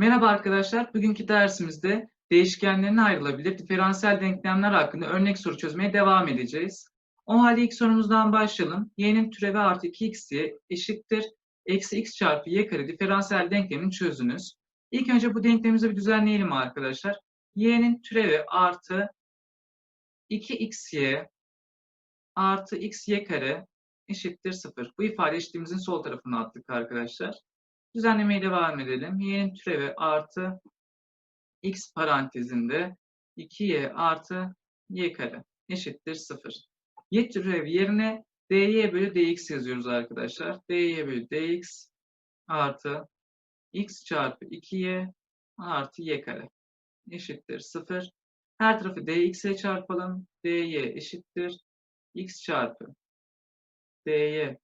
Merhaba arkadaşlar. Bugünkü dersimizde değişkenlerin ayrılabilir diferansiyel denklemler hakkında örnek soru çözmeye devam edeceğiz. O halde ilk sorumuzdan başlayalım. y'nin türevi artı 2xy eşittir. Eksi x çarpı y kare diferansiyel denklemin çözünüz. İlk önce bu denklemimizi bir düzenleyelim arkadaşlar. y'nin türevi artı 2xy artı xy kare eşittir 0. Bu ifade eşitliğimizin sol tarafına attık arkadaşlar. Düzenlemeye devam edelim. y'nin türevi artı x parantezinde 2y artı y kare eşittir 0. y türevi yerine dy bölü dx yazıyoruz arkadaşlar. dy bölü dx artı x çarpı 2y artı y kare eşittir 0. Her tarafı dx ile çarpalım. dy eşittir x çarpı dy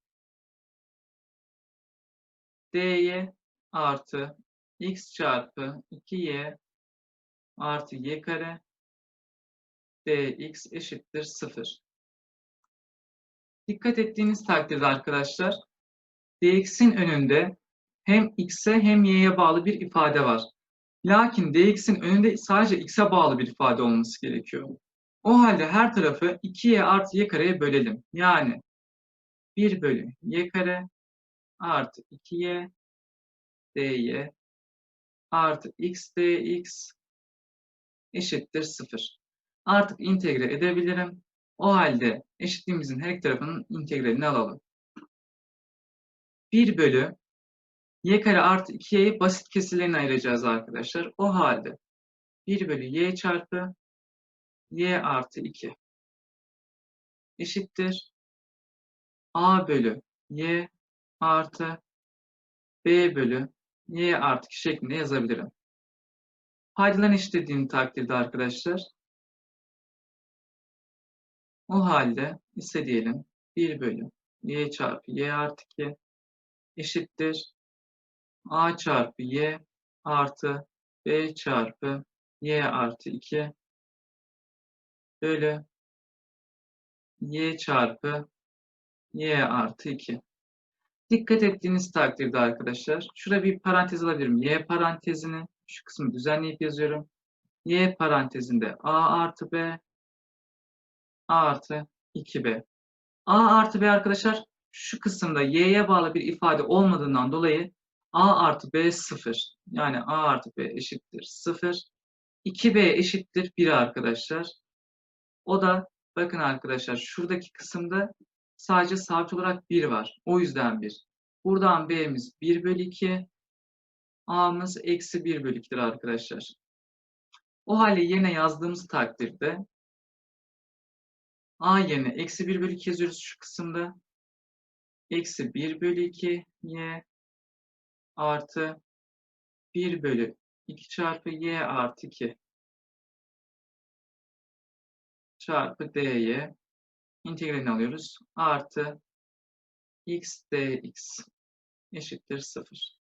dy artı x çarpı 2y artı y kare dx eşittir 0. Dikkat ettiğiniz takdirde arkadaşlar dx'in önünde hem x'e hem y'ye bağlı bir ifade var. Lakin dx'in önünde sadece x'e bağlı bir ifade olması gerekiyor. O halde her tarafı 2y artı y kareye bölelim. Yani 1 bölü y kare artı 2y dy artı x dx eşittir 0. Artık integre edebilirim. O halde eşitliğimizin her iki tarafının integralini alalım. 1 bölü y kare artı 2y'yi basit kesirlerine ayıracağız arkadaşlar. O halde 1 bölü y çarpı y artı 2 eşittir a bölü y artı b bölü y artı 2 şeklinde yazabilirim. Paydalarını eşitlediğim takdirde arkadaşlar o halde ise diyelim 1 bölü y çarpı y artı 2 eşittir a çarpı y artı b çarpı y artı 2 bölü y çarpı y artı 2. Dikkat ettiğiniz takdirde arkadaşlar, şurada bir parantez alabilirim. Y parantezini, şu kısmı düzenleyip yazıyorum. Y parantezinde A artı B, A artı 2B. A artı B arkadaşlar, şu kısımda Y'ye bağlı bir ifade olmadığından dolayı A artı B 0. Yani A artı B eşittir 0. 2B eşittir 1 arkadaşlar. O da bakın arkadaşlar şuradaki kısımda sadece sabit olarak 1 var. O yüzden 1. Buradan B'miz 1 bölü 2. A'mız eksi 1 bölü 2'dir arkadaşlar. O halde yerine yazdığımız takdirde A yerine eksi 1 bölü 2 yazıyoruz şu kısımda. Eksi 1 bölü 2 y artı 1 bölü 2 çarpı y artı 2 çarpı dy integralini alıyoruz. Artı x dx eşittir 0.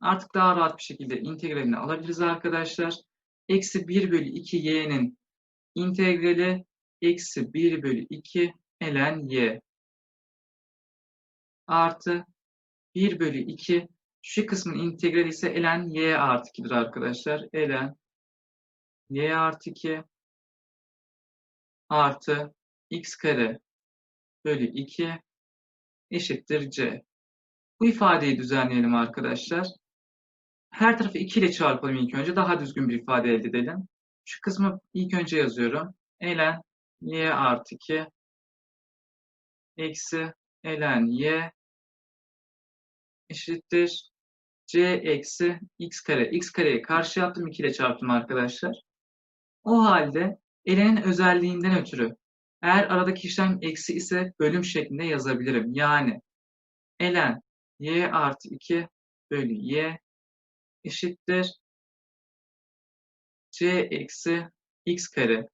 Artık daha rahat bir şekilde integralini alabiliriz arkadaşlar. Eksi 1 bölü 2 y'nin integrali eksi 1 bölü 2 ln y artı 1 bölü 2 şu kısmın integrali ise ln y artı 2'dir arkadaşlar. ln y artı 2 artı x kare bölü 2 eşittir c. Bu ifadeyi düzenleyelim arkadaşlar. Her tarafı 2 ile çarpalım ilk önce. Daha düzgün bir ifade elde edelim. Şu kısmı ilk önce yazıyorum. ln y artı 2 eksi ln y eşittir c eksi x kare. x kareyi karşıya attım 2 ile çarptım arkadaşlar. O halde ln'in özelliğinden ötürü eğer aradaki işlem eksi ise bölüm şeklinde yazabilirim. Yani ln y artı 2 bölü y eşittir c eksi x kare.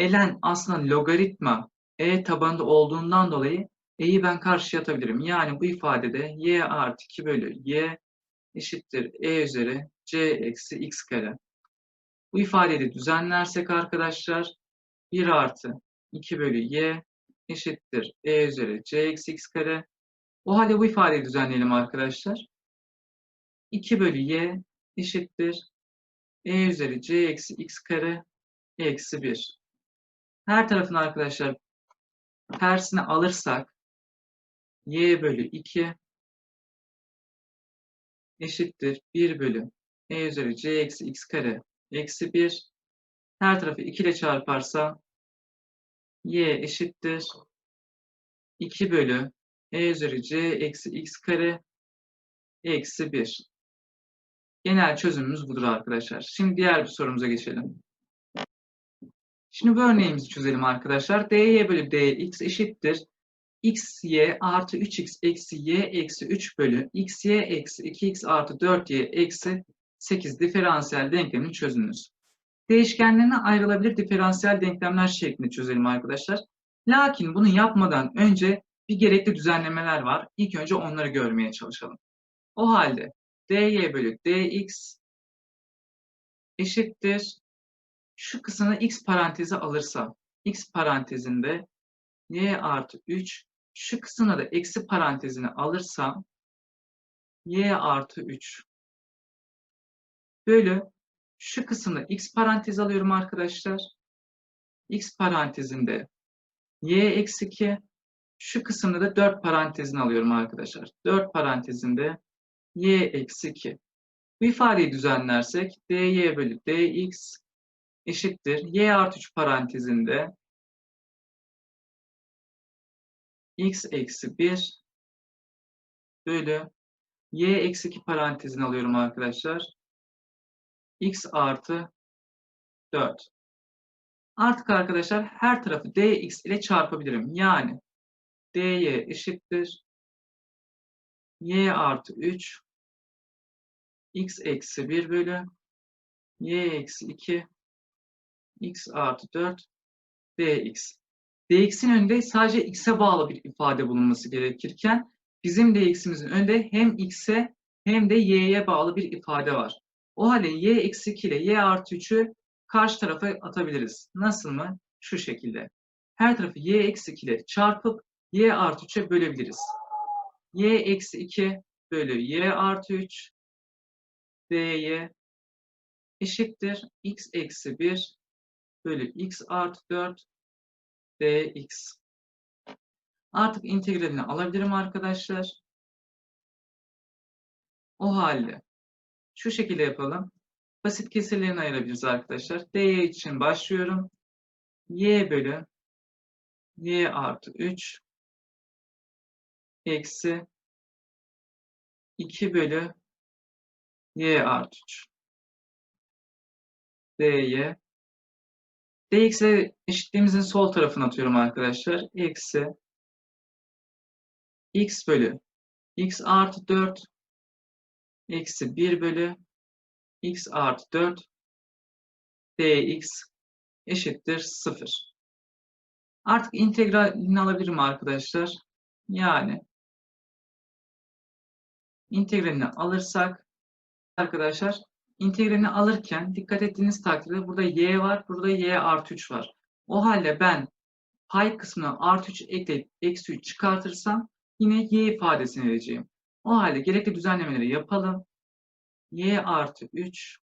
ln aslında logaritma e tabanında olduğundan dolayı e'yi ben karşıya atabilirim. Yani bu ifadede y artı 2 bölü y eşittir e üzeri c eksi x kare. Bu ifadeyi de düzenlersek arkadaşlar 1 artı 2 bölü y eşittir e üzeri c eksi x kare. O halde bu ifadeyi düzenleyelim arkadaşlar. 2 bölü y eşittir. e üzeri c eksi x kare eksi 1. Her tarafını arkadaşlar tersine alırsak y bölü 2 eşittir 1 bölü e üzeri c eksi x kare eksi 1. Her tarafı 2 ile çarparsa y eşittir 2 bölü e üzeri c eksi x kare eksi 1. Genel çözümümüz budur arkadaşlar. Şimdi diğer bir sorumuza geçelim. Şimdi bu örneğimizi çözelim arkadaşlar. dy bölü dx eşittir. xy artı 3x eksi y eksi 3 bölü xy eksi 2x artı 4y eksi 8 diferansiyel denklemin çözümünüz. Değişkenlerine ayrılabilir diferansiyel denklemler şeklinde çözelim arkadaşlar. Lakin bunu yapmadan önce bir gerekli düzenlemeler var. İlk önce onları görmeye çalışalım. O halde dy bölü dx eşittir. Şu kısmını x parantezi alırsa x parantezinde y artı 3 şu kısmına da eksi parantezini alırsam y artı 3 bölü şu kısımda x parantez alıyorum arkadaşlar. x parantezinde y eksi 2 şu kısımda da 4 parantezini alıyorum arkadaşlar. 4 parantezinde y eksi 2. Bu ifadeyi düzenlersek dy bölü dx eşittir. y artı 3 parantezinde x eksi 1 bölü y eksi 2 parantezini alıyorum arkadaşlar. X artı 4. Artık arkadaşlar her tarafı dx ile çarpabilirim. Yani dy eşittir. y artı 3 x eksi 1 bölü y eksi 2 x artı 4 dx. dx'in önünde sadece x'e bağlı bir ifade bulunması gerekirken bizim dx'imizin önünde hem x'e hem de y'ye bağlı bir ifade var. O halde y eksi 2 ile y artı 3'ü karşı tarafa atabiliriz. Nasıl mı? Şu şekilde. Her tarafı y eksi 2 ile çarpıp y artı 3'e bölebiliriz. y eksi 2 bölü y artı 3 dy eşittir x eksi 1 bölü x artı 4 dx. Artık integralini alabilirim arkadaşlar. O halde şu şekilde yapalım. Basit kesirlerini ayırabiliriz arkadaşlar. dy için başlıyorum. y bölü y artı 3 eksi 2 bölü y artı 3 dy dx'e eşitliğimizin sol tarafına atıyorum arkadaşlar. Eksi x bölü x artı 4 eksi 1 bölü x artı 4 dx eşittir 0. Artık integralini alabilirim arkadaşlar. Yani integralini alırsak arkadaşlar integralini alırken dikkat ettiğiniz takdirde burada y var, burada y artı 3 var. O halde ben pay kısmına artı 3 ekleyip eksi 3 çıkartırsam yine y ifadesini vereceğim. O halde gerekli düzenlemeleri yapalım. y artı 3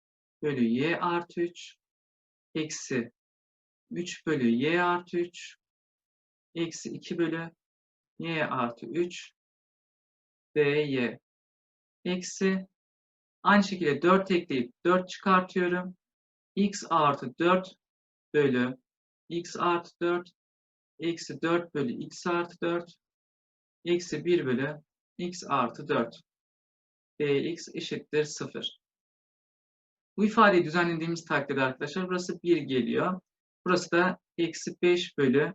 bölü y artı 3 eksi 3 bölü y artı 3 eksi 2 bölü y artı 3 dy eksi aynı şekilde 4 ekleyip 4 çıkartıyorum. x artı 4 bölü x artı 4 eksi 4 bölü x artı 4 eksi 1 bölü x artı 4 dx eşittir 0. Bu ifadeyi düzenlediğimiz takdirde arkadaşlar burası 1 geliyor. Burası da eksi 5 bölü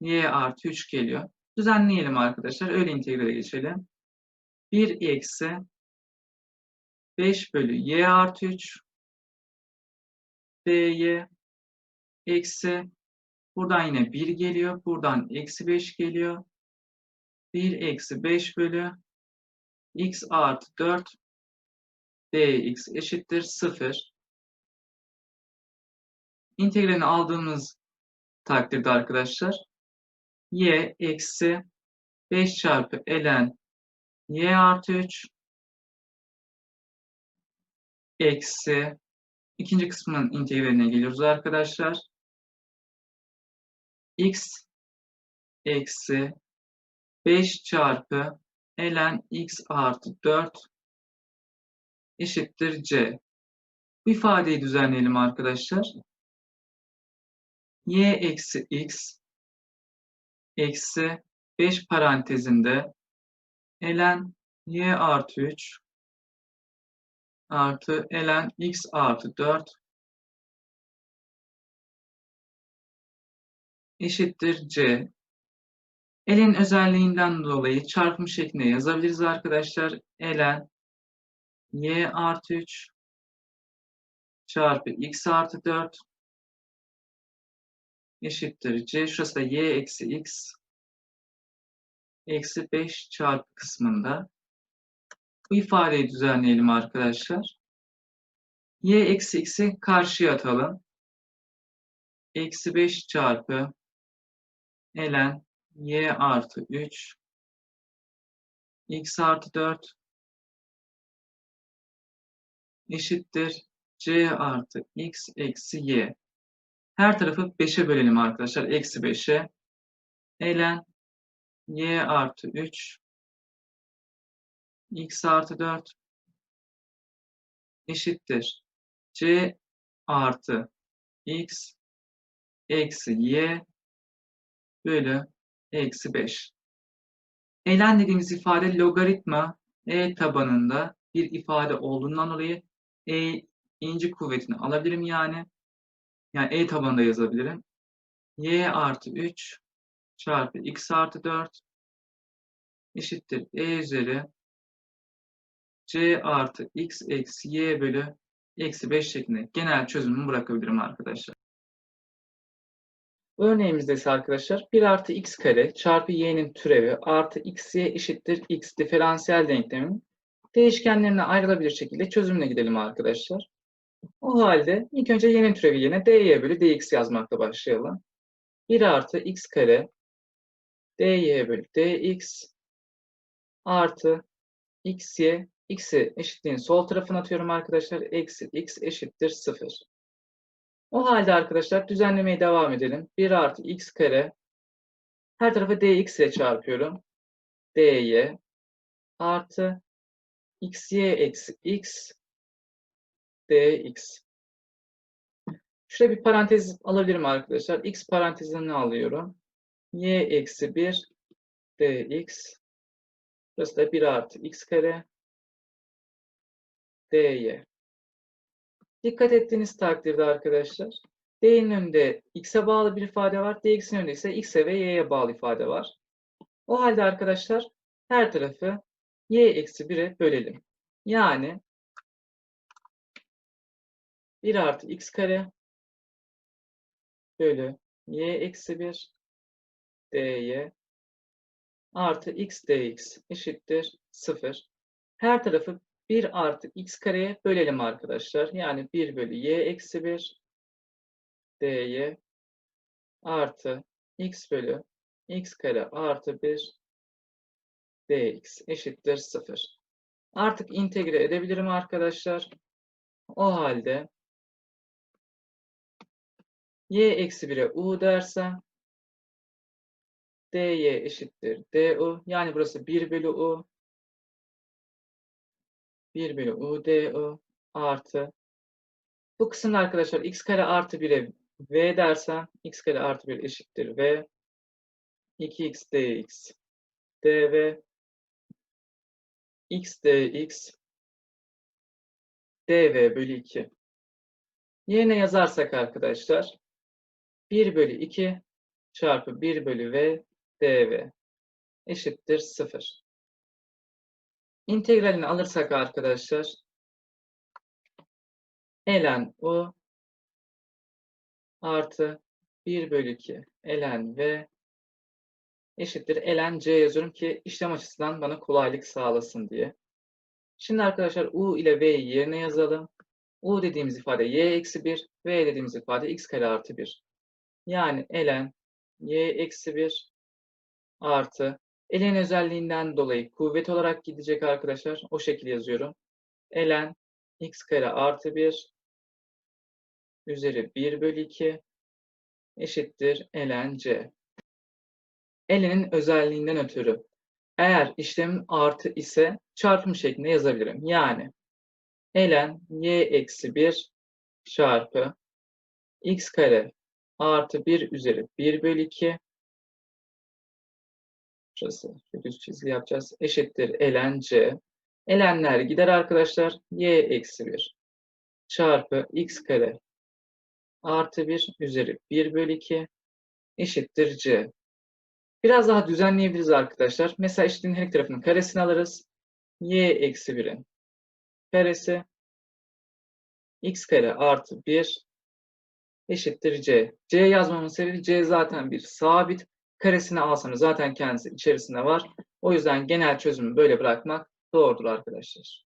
y artı 3 geliyor. Düzenleyelim arkadaşlar. Öyle integrale geçelim. 1 eksi 5 bölü y artı 3 dy eksi buradan yine 1 geliyor. Buradan eksi 5 geliyor. 1 eksi 5 bölü x artı 4 dx eşittir 0. İntegralini aldığımız takdirde arkadaşlar y eksi 5 çarpı ln y artı 3 eksi ikinci kısmının integraline geliyoruz arkadaşlar. x eksi 5 çarpı ln x artı 4 eşittir c. Bu ifadeyi düzenleyelim arkadaşlar. y eksi x eksi 5 parantezinde ln y artı 3 artı ln x artı 4 eşittir c. Ln özelliğinden dolayı çarpım şeklinde yazabiliriz arkadaşlar. ln y artı 3 çarpı x artı 4 eşittir c. Şurası da y eksi x eksi 5 çarpı kısmında. Bu ifadeyi düzenleyelim arkadaşlar. y eksi x'i karşıya atalım. Eksi 5 çarpı ln y artı 3 x artı 4 eşittir c artı x eksi y. Her tarafı 5'e bölelim arkadaşlar. Eksi 5'e. ln y artı 3 x artı 4 eşittir c artı x eksi y bölü eksi 5. Ln dediğimiz ifade logaritma e tabanında bir ifade olduğundan dolayı e inci kuvvetini alabilirim yani. Yani e tabanında yazabilirim. y artı 3 çarpı x artı 4 eşittir e üzeri c artı x eksi y bölü eksi 5 şeklinde genel çözümümü bırakabilirim arkadaşlar. Örneğimizde ise arkadaşlar 1 artı x kare çarpı y'nin türevi artı x y eşittir x diferansiyel denklemin değişkenlerine ayrılabilir şekilde çözümüne gidelim arkadaşlar. O halde ilk önce y'nin türevi yerine dy bölü dx yazmakla başlayalım. 1 artı x kare dy bölü dx artı xy x'i eşitliğin sol tarafına atıyorum arkadaşlar. Eksi x eşittir 0. O halde arkadaşlar düzenlemeye devam edelim. 1 artı x kare her tarafı dx ile çarpıyorum. dy artı xy eksi x dx. Şuraya bir parantez alabilirim arkadaşlar. x parantezini alıyorum. y eksi 1 dx. Burası da 1 artı x kare dy. Dikkat ettiğiniz takdirde arkadaşlar D'nin önünde x'e bağlı bir ifade var. Dx'in önünde ise x'e ve y'ye bağlı ifade var. O halde arkadaşlar her tarafı y eksi 1'e bölelim. Yani 1 artı x kare bölü y eksi 1 dy artı x dx eşittir 0. Her tarafı 1 artı x kareye bölelim arkadaşlar. Yani 1 bölü y eksi 1 dy artı x bölü x kare artı 1 dx eşittir 0. Artık integre edebilirim arkadaşlar. O halde y eksi 1'e u dersem dy eşittir du. Yani burası 1 bölü u 1 bölü u du artı. Bu kısımda arkadaşlar x kare artı 1'e v dersem x kare artı 1 eşittir v. 2x dx dv. x dx dv bölü 2 yerine yazarsak arkadaşlar 1 bölü 2 çarpı 1 bölü v dv eşittir 0. İntegralini alırsak arkadaşlar ln u artı 1 bölü 2 ln v eşittir ln c yazıyorum ki işlem açısından bana kolaylık sağlasın diye. Şimdi arkadaşlar u ile v'yi yerine yazalım. u dediğimiz ifade y eksi 1, v dediğimiz ifade x kare artı 1. Yani ln y eksi 1 artı ln özelliğinden dolayı kuvvet olarak gidecek arkadaşlar. O şekilde yazıyorum. ln x kare artı 1 üzeri 1 bölü 2 eşittir ln c. Ln'in özelliğinden ötürü eğer işlemin artı ise çarpım şeklinde yazabilirim. Yani ln y eksi 1 çarpı x kare artı 1 üzeri 1 bölü 2 Şurası düz çizgi yapacağız. Eşittir ln c. Ln'ler gider arkadaşlar. y eksi 1 çarpı x kare artı 1 üzeri 1 bölü 2 eşittir c. Biraz daha düzenleyebiliriz arkadaşlar. Mesela eşitliğin her iki tarafının karesini alırız. y eksi 1'in karesi x kare artı 1 eşittir c. c yazmamın sebebi c zaten bir sabit. Karesini alsanız zaten kendisi içerisinde var. O yüzden genel çözümü böyle bırakmak doğrudur arkadaşlar.